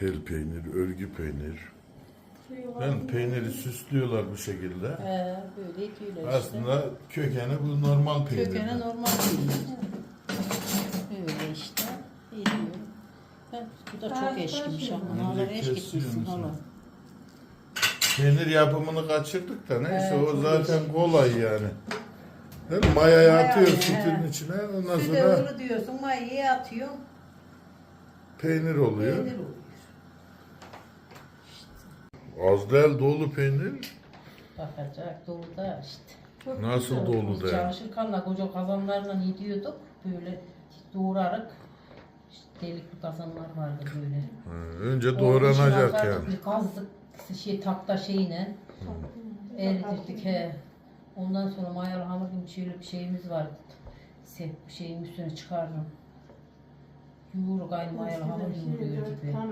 tel peynir, örgü peynir. Yani peyniri süslüyorlar bu şekilde. He, böyle ediyorlar işte. Aslında kökeni bu normal peynir. Kökene normal peynir. Öyle işte. Ediyorum. Ben, bu da çok eşkimiş ama. Önce Hala eş kesiyorsun gitmişsin sen. hala. Peynir yapımını kaçırdık da neyse Evet, o zaten eşit. kolay yani. Değil mi? Mayayı Maya, atıyorsun he. sütün içine ondan Süte sonra ıvırı diyorsun, mayayı atıyorsun. peynir oluyor. Peynir oluyor. Az değil dolu peynir. Bakacak dolu da işte. Çok Nasıl güzel. dolu Biz da yani. çalışırken koca kazanlarla yediyorduk. Böyle doğrarak. İşte delikli kazanlar vardı böyle. Ha, Önce doğranacak yani. Bir kazdık şey takta şeyine. Eritirdik he. Ondan sonra mayalı hamur gibi şöyle bir şeyimiz vardı. Se- şeyin üstüne çıkardım. Yoğuruk aynı mayalı hamur yoğuruyor gibi.